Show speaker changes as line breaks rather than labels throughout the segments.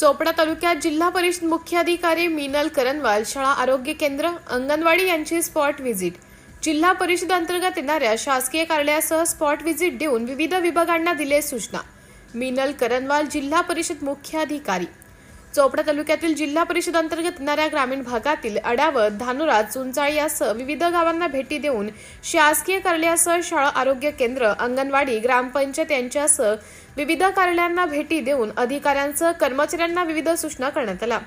चोपडा तालुक्यात जिल्हा परिषद मुख्याधिकारी मिनल करनवाल शाळा आरोग्य केंद्र अंगणवाडी यांची स्पॉट व्हिजिट. जिल्हा परिषद अंतर्गत येणाऱ्या शासकीय कार्यालयासह स्पॉट व्हिजिट देऊन विविध विभागांना दिले सूचना. मिनल करनवाल जिल्हा परिषद मुख्याधिकारी चोपडा तालुक्यातील जिल्हा परिषद अंतर्गत येणाऱ्या ग्रामीण भागातील अडावत धानुरा चुंचाळी यासह विविध गावांना भेटी देऊन शासकीय कार्यालयासह शाळा आरोग्य केंद्र अंगणवाडी ग्रामपंचायत यांच्यासह विविध कार्यालयांना भेटी देऊन अधिकाऱ्यांसह कर्मचाऱ्यांना विविध सूचना करण्यात आल्या.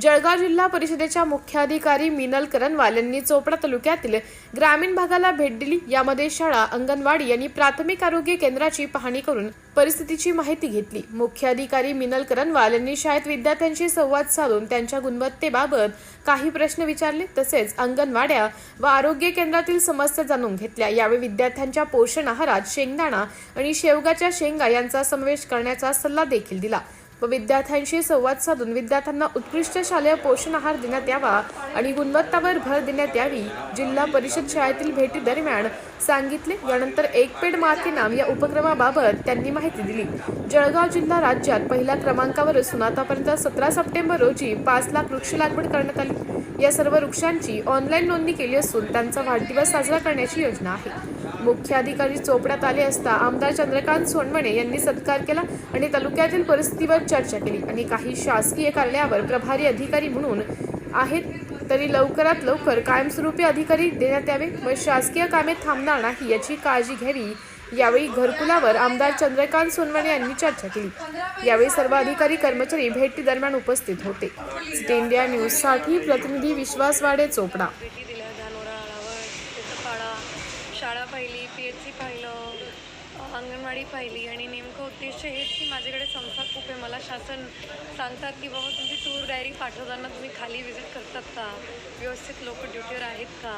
जळगाव जिल्हा परिषदेच्या मुख्याधिकारी मिनल करनवाल यांनी चोपडा तालुक्यातील ग्रामीण भागाला भेट दिली. यामध्ये शाळा अंगणवाडी यांनी प्राथमिक आरोग्य केंद्राची पाहणी करून परिस्थितीची माहिती घेतली. मुख्याधिकारी मिनल करनवाल यांनी शाळेत विद्यार्थ्यांशी संवाद साधून त्यांच्या गुणवत्तेबाबत काही प्रश्न विचारले तसेच अंगणवाड्या व आरोग्य केंद्रातील समस्या जाणून घेतल्या. यावेळी विद्यार्थ्यांच्या पोषण आहारात शेंगदाणा आणि शेवगाच्या शेंगा यांचा समावेश करण्याचा सल्ला देखील दिला. व विद्यार्थ्यांशी संवाद साधून विद्यार्थ्यांना उत्कृष्ट शालेय पोषण आहार देण्यात यावा आणि गुणवत्तावर भर देण्यात यावी जिल्हा परिषद शाळेतील भेटी दरम्यान सांगितले. यानंतर एक पेड माती नाम या उपक्रमाबाबत त्यांनी माहिती दिली. जळगाव जिल्हा राज्यात पहिल्या क्रमांकावर असून आतापर्यंत सतरा सप्टेंबर रोजी पाच लाख वृक्ष लागवड करण्यात आली. या सर्व वृक्षांची ऑनलाईन नोंदणी केली असून त्यांचा वाढदिवस साजरा करण्याची योजना आहे. मुख्य अधिकारी चोपड्यात आले असता आमदार चंद्रकांत सोनवणे यांनी सत्कार केला आणि तालुक्यातील परिस्थितीवर चर्चा केली. आणि काही शासकीय कार्यालयावर प्रभारी अधिकारी म्हणून आहेत तरी लवकरात लवकर कायमस्वरूपी अधिकारी देण्यात यावे व शासकीय कामे थांबणार नाही याची काळजी घ्यावी. यावेळी घरकुलावर आमदार चंद्रकांत सोनवणे यांनी चर्चा केली. यावेळी सर्व अधिकारी कर्मचारी भेटी दरम्यान उपस्थित होते. इंडिया न्यूजसाठी प्रतिनिधी विश्वास वाडे चोपडा
भेटी दिल्या धानोरा आळावळ त्याचं पाडा शाळा पाहिली पी एच सी पाहिलं अंगणवाडी पाहिली आणि नेमकं उद्देश हेच की माझ्याकडे संस्था खूप आहे. मला शासन सांगतात की बाबा तुमची टूर डायरी पाठवताना तुम्ही खाली व्हिजिट करतात का? व्यवस्थित लोक ड्युटीवर आहेत का?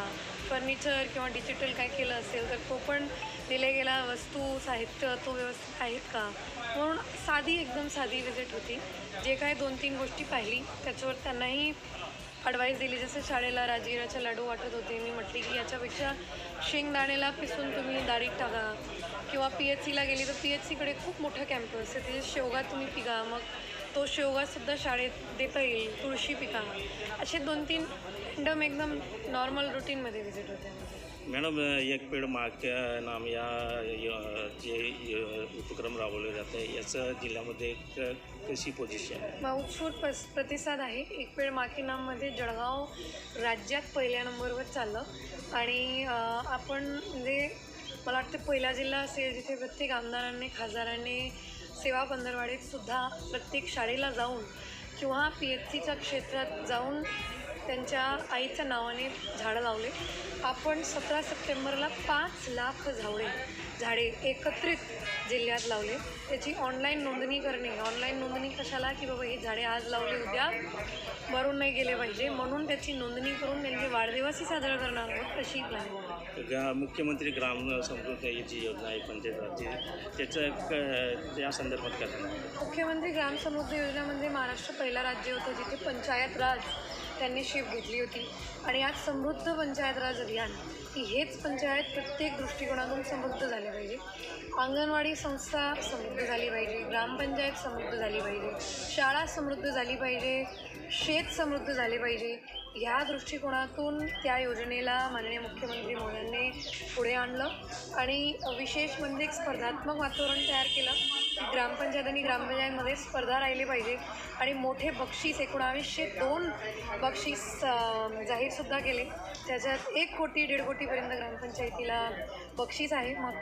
फर्निचर किंवा डिजिटल काय केलं असेल तर तो पण दिले गेला. वस्तू साहित्य तो व्यवस्थित आहेत का? म्हणून साधी एकदम साधी व्हिजिट होती. जे काय दोन तीन गोष्टी पाहिली त्याच्यावर त्यांनाही ॲडवाईस दिली. जसं शाळेला राजगिराचे लाडू वाटत होते मी म्हटली की याच्यापेक्षा शेंगदाणेला पिसून तुम्ही डाळीत टाका. किंवा पी एच सीला गेली तर पी एच सीकडे खूप मोठा कॅम्पस आहे. तिथे शेवगा तुम्ही पिका. मग तो शेवगासुद्धा शाळेत देता येईल तुळशी पिका. असे दोन तीन रँडम एकदम नॉर्मल रुटीनमध्ये व्हिजिट होते. माझे
मॅडम एक पेड मागच्या नाम या य- जे उपक्रम राबवले जाते याचं जिल्ह्यामध्ये कशी पोझिशन आहे?
उत्स्फूर्त पस प्रतिसाद आहे. एक वेळ माकीनाममध्ये जळगाव राज्यात पहिल्या नंबरवर चाललं. आणि आपण म्हणजे मला वाटतं पहिला जिल्हा असेल जिथे प्रत्येक आमदारांनी खासदारांनी सेवा पंधरवाडीत सुद्धा प्रत्येक शाळेला जाऊन किंवा पी एच सीच्या क्षेत्रात जाऊन त्यांच्या आईच्या नावाने झाडं लावले. आपण सतरा सप्टेंबरला पाच लाख झावळे झाडे एकत्रित जिल्ह्यात लावले. त्याची ऑनलाईन नोंदणी करणे. ऑनलाईन नोंदणी कशाला? की बाबा ही झाडे आज लावली उद्या मरून नाही गेले पाहिजे. म्हणून त्याची नोंदणी करून त्यांचे वाढदिवसही साजरा करणार आहोत प्लॅनिंग
गा मुख्यमंत्री ग्राम समृद्धी जी योजना आहे पंचायत त्याचं त्या संदर्भात?
मुख्यमंत्री ग्राम समृद्धी योजना म्हणजे महाराष्ट्र पहिला राज्य होतं जिथे पंचायत राज त्यांनी शेप घेतली होती. आणि आज समृद्ध पंचायत राज अभियान की हेच पंचायत प्रत्येक दृष्टिकोनातून समृद्ध झाले पाहिजे. अंगणवाडी संस्था समृद्ध झाली पाहिजे ग्रामपंचायत समृद्ध झाली पाहिजे शाळा समृद्ध झाली पाहिजे शेत समृद्ध झाले पाहिजे. ह्या दृष्टिकोनातून त्या योजनेला माननीय मुख्यमंत्री मोदयांनी पुढे आणलं आणि विशेष म्हणजे एक स्पर्धात्मक वातावरण तयार केलं. ग्रामपंचायत आणि ग्रामपंचायतमध्ये स्पर्धा राहिली पाहिजे. आणि मोठे बक्षीस एकोणावीसशे दोन बक्षीस जाहीरसुद्धा केले. त्याच्यात एक कोटी दीड कोटीपर्यंत ग्रामपंचायतीला बक्षीस आहे. मग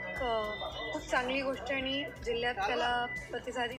खूप चांगली गोष्ट आणि जिल्ह्यात त्याला प्रतिसाद